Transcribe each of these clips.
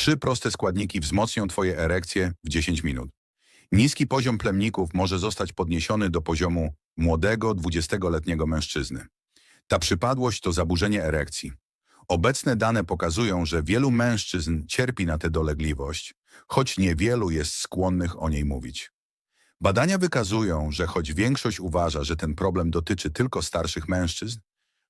Trzy proste składniki wzmocnią Twoje erekcje w 10 minut. Niski poziom plemników może zostać podniesiony do poziomu młodego, 20-letniego mężczyzny. Ta przypadłość to zaburzenie erekcji. Obecne dane pokazują, że wielu mężczyzn cierpi na tę dolegliwość, choć niewielu jest skłonnych o niej mówić. Badania wykazują, że choć większość uważa, że ten problem dotyczy tylko starszych mężczyzn,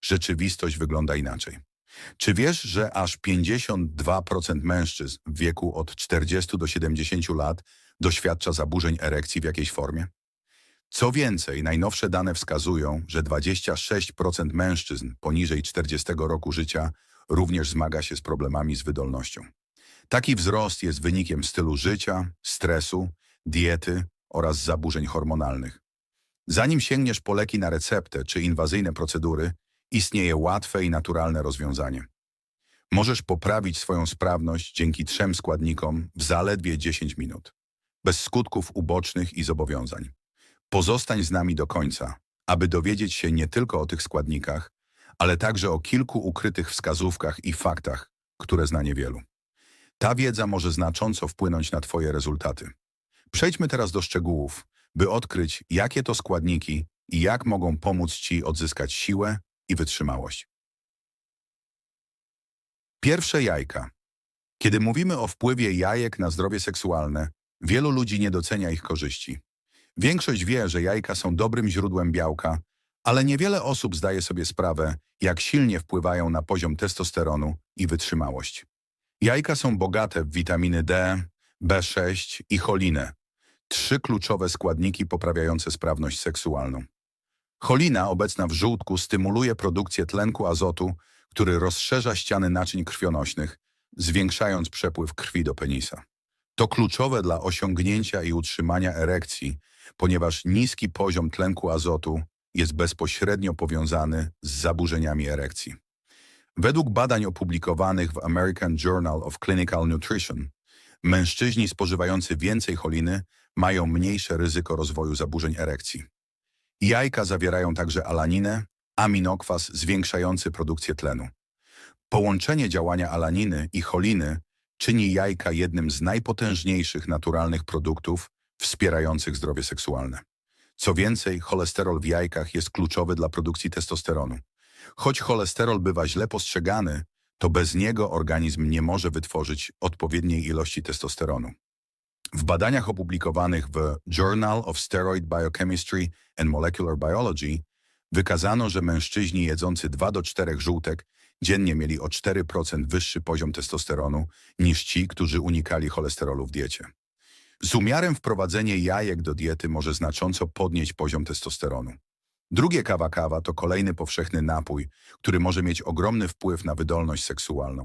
rzeczywistość wygląda inaczej. Czy wiesz, że aż 52% mężczyzn w wieku od 40 do 70 lat doświadcza zaburzeń erekcji w jakiejś formie? Co więcej, najnowsze dane wskazują, że 26% mężczyzn poniżej 40 roku życia również zmaga się z problemami z wydolnością. Taki wzrost jest wynikiem stylu życia, stresu, diety oraz zaburzeń hormonalnych. Zanim sięgniesz po leki na receptę czy inwazyjne procedury, istnieje łatwe i naturalne rozwiązanie. Możesz poprawić swoją sprawność dzięki trzem składnikom w zaledwie 10 minut, bez skutków ubocznych i zobowiązań. Pozostań z nami do końca, aby dowiedzieć się nie tylko o tych składnikach, ale także o kilku ukrytych wskazówkach i faktach, które zna niewielu. Ta wiedza może znacząco wpłynąć na Twoje rezultaty. Przejdźmy teraz do szczegółów, by odkryć, jakie to składniki i jak mogą pomóc Ci odzyskać siłę i wytrzymałość. Pierwsze jajka. Kiedy mówimy o wpływie jajek na zdrowie seksualne, wielu ludzi nie docenia ich korzyści. Większość wie, że jajka są dobrym źródłem białka, ale niewiele osób zdaje sobie sprawę, jak silnie wpływają na poziom testosteronu i wytrzymałość. Jajka są bogate w witaminy D, B6 i cholinę, trzy kluczowe składniki poprawiające sprawność seksualną. Cholina obecna w żółtku stymuluje produkcję tlenku azotu, który rozszerza ściany naczyń krwionośnych, zwiększając przepływ krwi do penisa. To kluczowe dla osiągnięcia i utrzymania erekcji, ponieważ niski poziom tlenku azotu jest bezpośrednio powiązany z zaburzeniami erekcji. Według badań opublikowanych w American Journal of Clinical Nutrition, mężczyźni spożywający więcej choliny mają mniejsze ryzyko rozwoju zaburzeń erekcji. Jajka zawierają także alaninę, aminokwas zwiększający produkcję tlenu. Połączenie działania alaniny i choliny czyni jajka jednym z najpotężniejszych naturalnych produktów wspierających zdrowie seksualne. Co więcej, cholesterol w jajkach jest kluczowy dla produkcji testosteronu. Choć cholesterol bywa źle postrzegany, to bez niego organizm nie może wytworzyć odpowiedniej ilości testosteronu. W badaniach opublikowanych w Journal of Steroid Biochemistry and Molecular Biology wykazano, że mężczyźni jedzący 2 do 4 żółtek dziennie mieli o 4% wyższy poziom testosteronu niż ci, którzy unikali cholesterolu w diecie. Z umiarem wprowadzenie jajek do diety może znacząco podnieść poziom testosteronu. Drugie kawa-kawa to kolejny powszechny napój, który może mieć ogromny wpływ na wydolność seksualną.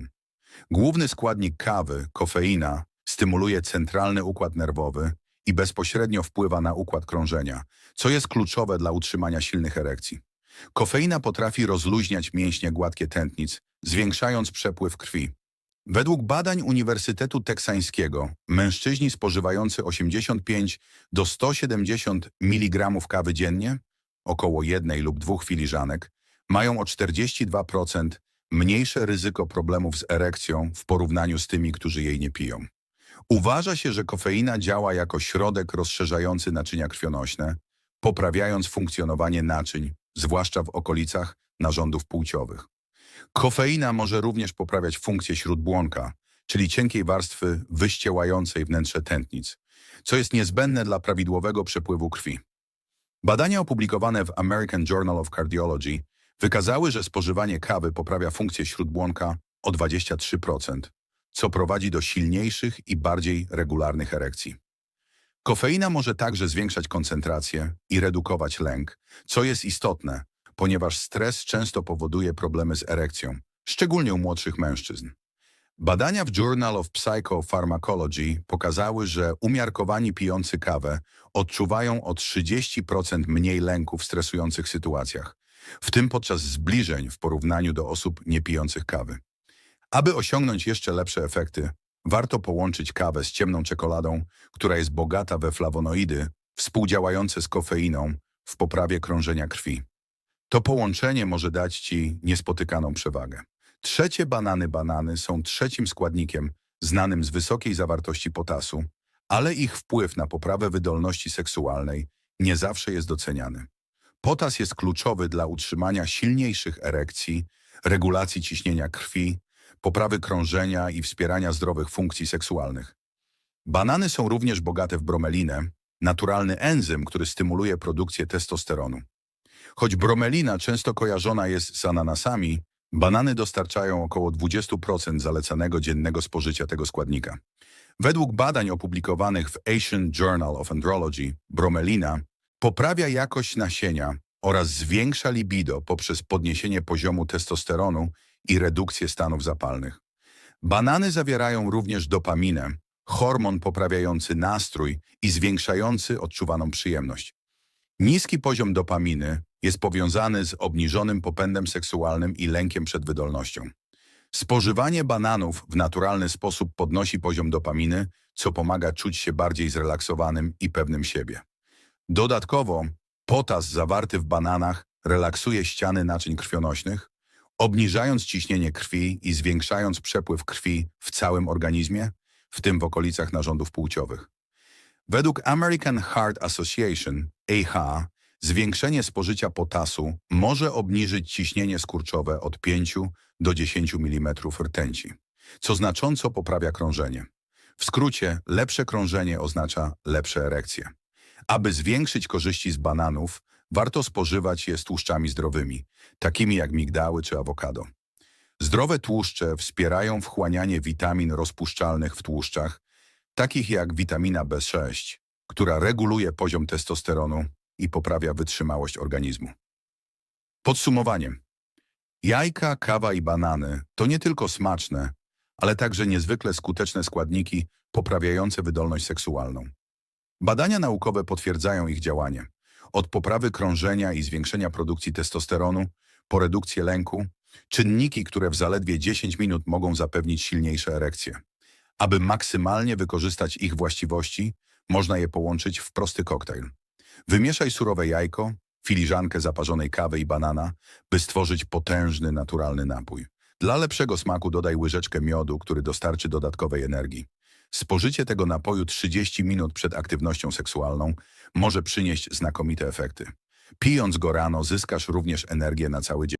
Główny składnik kawy, kofeina, stymuluje centralny układ nerwowy i bezpośrednio wpływa na układ krążenia, co jest kluczowe dla utrzymania silnych erekcji. Kofeina potrafi rozluźniać mięśnie gładkie tętnic, zwiększając przepływ krwi. Według badań Uniwersytetu Teksańskiego, mężczyźni spożywający 85 do 170 mg kawy dziennie, około jednej lub dwóch filiżanek, mają o 42% mniejsze ryzyko problemów z erekcją w porównaniu z tymi, którzy jej nie piją. Uważa się, że kofeina działa jako środek rozszerzający naczynia krwionośne, poprawiając funkcjonowanie naczyń, zwłaszcza w okolicach narządów płciowych. Kofeina może również poprawiać funkcję śródbłonka, czyli cienkiej warstwy wyściełającej wnętrze tętnic, co jest niezbędne dla prawidłowego przepływu krwi. Badania opublikowane w American Journal of Cardiology wykazały, że spożywanie kawy poprawia funkcję śródbłonka o 23%, co prowadzi do silniejszych i bardziej regularnych erekcji. Kofeina może także zwiększać koncentrację i redukować lęk, co jest istotne, ponieważ stres często powoduje problemy z erekcją, szczególnie u młodszych mężczyzn. Badania w Journal of Psychopharmacology pokazały, że umiarkowani pijący kawę odczuwają o 30% mniej lęku w stresujących sytuacjach, w tym podczas zbliżeń w porównaniu do osób niepijących kawy. Aby osiągnąć jeszcze lepsze efekty, warto połączyć kawę z ciemną czekoladą, która jest bogata we flawonoidy, współdziałające z kofeiną w poprawie krążenia krwi. To połączenie może dać Ci niespotykaną przewagę. Trzecie banany banany są trzecim składnikiem znanym z wysokiej zawartości potasu, ale ich wpływ na poprawę wydolności seksualnej nie zawsze jest doceniany. Potas jest kluczowy dla utrzymania silniejszych erekcji, regulacji ciśnienia krwi, poprawy krążenia i wspierania zdrowych funkcji seksualnych. Banany są również bogate w bromelinę, naturalny enzym, który stymuluje produkcję testosteronu. Choć bromelina często kojarzona jest z ananasami, banany dostarczają około 20% zalecanego dziennego spożycia tego składnika. Według badań opublikowanych w Asian Journal of Andrology, bromelina poprawia jakość nasienia oraz zwiększa libido poprzez podniesienie poziomu testosteronu i redukcję stanów zapalnych. Banany zawierają również dopaminę, hormon poprawiający nastrój i zwiększający odczuwaną przyjemność. Niski poziom dopaminy jest powiązany z obniżonym popędem seksualnym i lękiem przed wydolnością. Spożywanie bananów w naturalny sposób podnosi poziom dopaminy, co pomaga czuć się bardziej zrelaksowanym i pewnym siebie. Dodatkowo potas zawarty w bananach relaksuje ściany naczyń krwionośnych, obniżając ciśnienie krwi i zwiększając przepływ krwi w całym organizmie, w tym w okolicach narządów płciowych. Według American Heart Association, AHA, zwiększenie spożycia potasu może obniżyć ciśnienie skurczowe od 5 do 10 mm rtęci, co znacząco poprawia krążenie. W skrócie, lepsze krążenie oznacza lepsze erekcje. Aby zwiększyć korzyści z bananów, warto spożywać je z tłuszczami zdrowymi, takimi jak migdały czy awokado. Zdrowe tłuszcze wspierają wchłanianie witamin rozpuszczalnych w tłuszczach, takich jak witamina B6, która reguluje poziom testosteronu i poprawia wytrzymałość organizmu. Podsumowaniem. Jajka, kawa i banany to nie tylko smaczne, ale także niezwykle skuteczne składniki poprawiające wydolność seksualną. Badania naukowe potwierdzają ich działanie. Od poprawy krążenia i zwiększenia produkcji testosteronu, po redukcję lęku, czynniki, które w zaledwie 10 minut mogą zapewnić silniejsze erekcje. Aby maksymalnie wykorzystać ich właściwości, można je połączyć w prosty koktajl. Wymieszaj surowe jajko, filiżankę zaparzonej kawy i banana, by stworzyć potężny, naturalny napój. Dla lepszego smaku dodaj łyżeczkę miodu, który dostarczy dodatkowej energii. Spożycie tego napoju 30 minut przed aktywnością seksualną może przynieść znakomite efekty. Pijąc go rano zyskasz również energię na cały dzień.